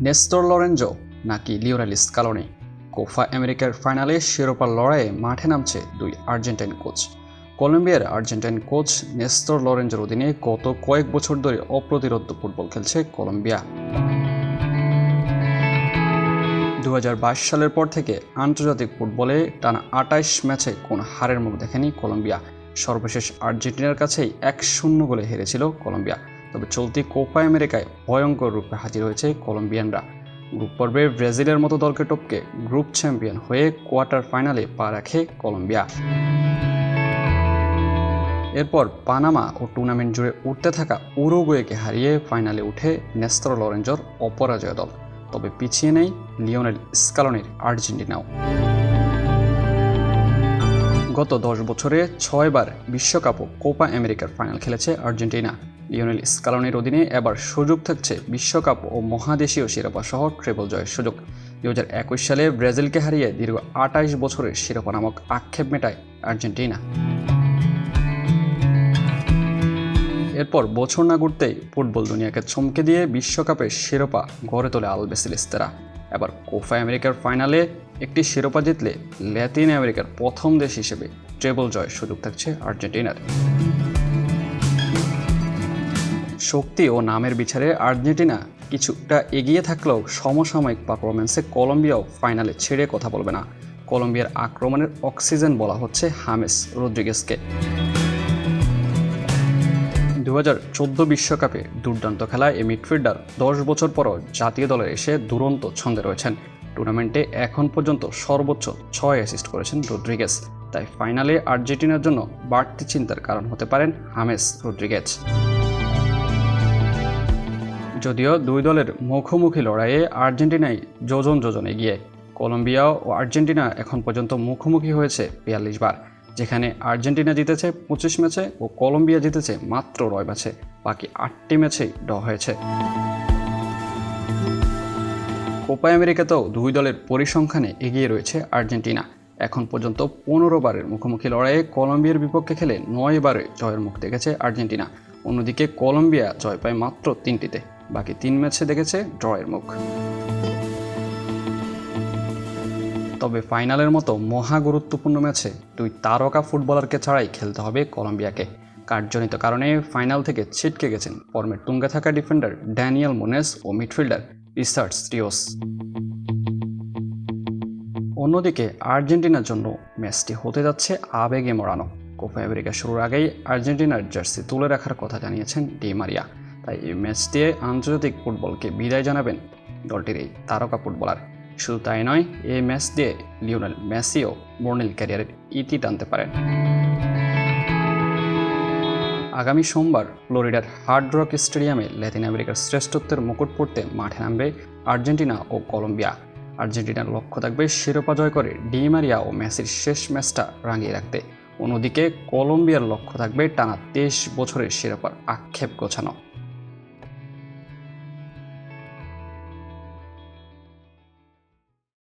নেস্তর Lorenzo নাকি Lionel Scaloni Copa আমেরিকার ফাইনালে শিরোপার লড়াইয়ে মাঠে নামছে দুই আর্জেন্টাইন কোচ। কলম্বিয়ার আর্জেন্টাইন কোচ নেস্তর লরেঞ্জোর অধীনে গত কয়েক বছর ধরে অপ্রতিরোধ ফুটবল খেলছে কলম্বিয়া। দু হাজার বাইশ সালের পর থেকে আন্তর্জাতিক ফুটবলে টানা আটাইশ ম্যাচে কোন হারের মুখ দেখেনি কলম্বিয়া। সর্বশেষ আর্জেন্টিনার কাছেই এক শূন্য গোলে হেরেছিল কলম্বিয়া। তবে চলতি কোপা আমেরিকায় ভয়ঙ্কর রূপে হাজির হয়েছে কলম্বিয়ানরা। গ্রুপ পর্বে ব্রাজিলের মতো দলকে টপকে গ্রুপ চ্যাম্পিয়ন হয়ে কোয়ার্টার ফাইনালে পা রাখে কলম্বিয়া। এরপর পানামা ও টুর্নামেন্ট জুড়ে উঠতে থাকা উরুগুয়েকে হারিয়ে ফাইনালে উঠে নেস্তর লরেঞ্জোর অপরাজয় দল। তবে পিছিয়ে নেই লিওনেল স্কালনির আর্জেন্টিনাও। গত দশ বছরে ছয়বার বিশ্বকাপ ও কোপা আমেরিকার ফাইনাল খেলেছে আর্জেন্টিনা। লিওনেল স্কালনির অধীনে এবার সুযোগ থাকছে বিশ্বকাপ ও মহাদেশীয় শিরোপা সহ ট্রেবল জয়ের সুযোগ। দুই হাজার একুশ সালে ব্রাজিলকে হারিয়ে দীর্ঘ আটাইশ বছরের শিরোপা নামক আক্ষেপ মেটায় আর্জেন্টিনা। এরপর বছর না ঘুরতেই ফুটবল দুনিয়াকে চমকে দিয়ে বিশ্বকাপের শিরোপা গড়ে তোলে আলবেসিলিস্তেরা এবার কোফা আমেরিকার ফাইনালে একটি শিরোপা জিতলে ল্যাতিন আমেরিকার প্রথম দেশ হিসেবে ট্রেবল জয়ের সুযোগ থাকছে আর্জেন্টিনার। শক্তি ও নামের বিচারে আর্জেন্টিনা কিছুটা এগিয়ে থাকলেও সমসাময়িক পারফরমেন্সে কলম্বিয়াও ফাইনালে ছেড়ে কথা বলবে না। কলম্বিয়ার আক্রমণের অক্সিজেন বলা হচ্ছে হামেস রদ্রিগেসকে দু হাজার চোদ্দ বিশ্বকাপে দুর্দান্ত খেলায় এই মিডফিল্ডার দশ বছর পরও জাতীয় দলে এসে দুরন্ত ছন্দে রয়েছেন। টুর্নামেন্টে এখন পর্যন্ত সর্বোচ্চ ছয় অ্যাসিস্ট করেছেন রদ্রিগেস তাই ফাইনালে আর্জেন্টিনার জন্য বাড়তি চিন্তার কারণ হতে পারেন হামেস রদ্রিগেজ যদিও দুই দলের মুখোমুখি লড়াইয়ে আর্জেন্টিনাই যোজন যোজন এগিয়ে। কলম্বিয়া ও আর্জেন্টিনা এখন পর্যন্ত মুখোমুখি হয়েছে বিয়াল্লিশ বার, যেখানে আর্জেন্টিনা জিতেছে পঁচিশ ম্যাচে ও কলম্বিয়া জিতেছে মাত্র নয় ম্যাচে, বাকি আটটি ম্যাচেই ড হয়েছে। কোপা আমেরিকাতেও দুই দলের পরিসংখ্যানে এগিয়ে রয়েছে আর্জেন্টিনা। এখন পর্যন্ত পনেরো বারের মুখোমুখি লড়াইয়ে কলম্বিয়ার বিপক্ষে খেলে নয় বারে জয়ের মুখ দেখেছে আর্জেন্টিনা। অন্যদিকে কলম্বিয়া জয় পায় মাত্র তিনটিতে। বাকি তিন ম্যাচে দেখেছে ড্রয়ের মুখ। তবে ফাইনালের মতো মহা গুরুত্বপূর্ণ ম্যাচে দুই তারকা ফুটবলারকে ছাড়াই খেলতে হবে কলম্বিয়াকে। কার্যজনিত কারণে ফাইনাল থেকে ছিটকে গেছেন ফর্মের তুঙ্গে থাকা ডিফেন্ডার ড্যানিয়েল মোনেস ও মিডফিল্ডার রিসার্চ রিওস অন্যদিকে আর্জেন্টিনার জন্য ম্যাচটি হতে যাচ্ছে আবেগে মরানো কোপা আমেরিকা শুরুর আগেই আর্জেন্টিনার জার্সি তুলে রাখার কথা জানিয়েছেন ডি মারিয়া। তাই এই ম্যাচ দিয়ে আন্তর্জাতিক ফুটবলকে বিদায় জানাবেন দলটির এই তারকা ফুটবলার। শুধু তাই নয় এই ম্যাচ দিয়ে লিওনেল মেসিও বর্ণিল ক্যারিয়ারের ইতি টানতে পারেন। আগামী সোমবার ফ্লোরিডার হার্ড রক স্টেডিয়ামে ল্যাতিন আমেরিকার শ্রেষ্ঠত্বের মুকুট পড়তে মাঠে নামবে আর্জেন্টিনা ও কলম্বিয়া। আর্জেন্টিনার লক্ষ্য থাকবে শিরোপা জয় করে ডি মারিয়া ও মেসির শেষ ম্যাচটা রাঙিয়ে রাখতে। অন্যদিকে কলম্বিয়ার লক্ষ্য থাকবে টানা তেইশ বছরের শিরোপার আক্ষেপ গোছানো।